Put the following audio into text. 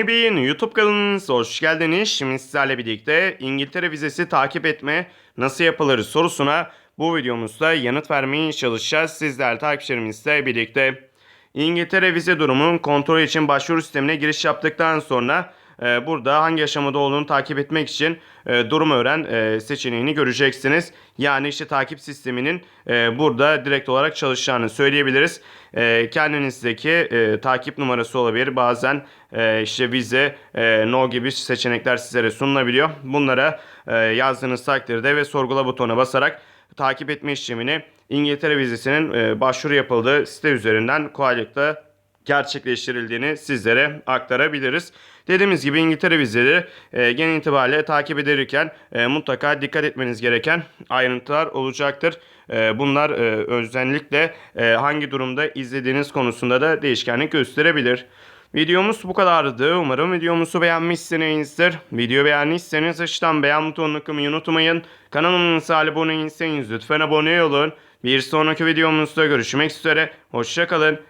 Nebin YouTube kanalınıza hoş geldiniz. Şimdi sizlerle birlikte İngiltere vizesi takip etme nasıl yapılır sorusuna bu videomuzda yanıt vermeye çalışacağız. Sizler takipçilerimizle birlikte İngiltere vize durumunun kontrol için başvuru sistemine giriş yaptıktan sonra e, burada hangi aşamada olduğunu takip etmek için e, durum öğren e, seçeneğini göreceksiniz. Yani işte takip sisteminin e, burada direkt olarak çalışacağını söyleyebiliriz. E, kendinizdeki takip numarası olabilir. Bazen işte vize, no gibi seçenekler sizlere sunulabiliyor. Bunlara yazdığınız takdirde ve sorgula butonuna basarak takip etme işlemini İngiltere vizesinin başvuru yapıldığı site üzerinden kolaylıkla gerçekleştirildiğini sizlere aktarabiliriz. Dediğimiz gibi İngiltere vizeleri e, genel itibariyle takip edilirken e, mutlaka dikkat etmeniz gereken ayrıntılar olacaktır. E, bunlar e, özellikle e, hangi durumda izlediğiniz konusunda da değişkenlik gösterebilir. Videomuz bu kadardı. Umarım videomuzu beğenmişsinizdir. Video beğendiyseniz aşağıdan beğen butonuna kılmayı unutmayın. Kanalımıza abone değilseniz lütfen abone olun. Bir sonraki videomuzda görüşmek üzere. Hoşçakalın.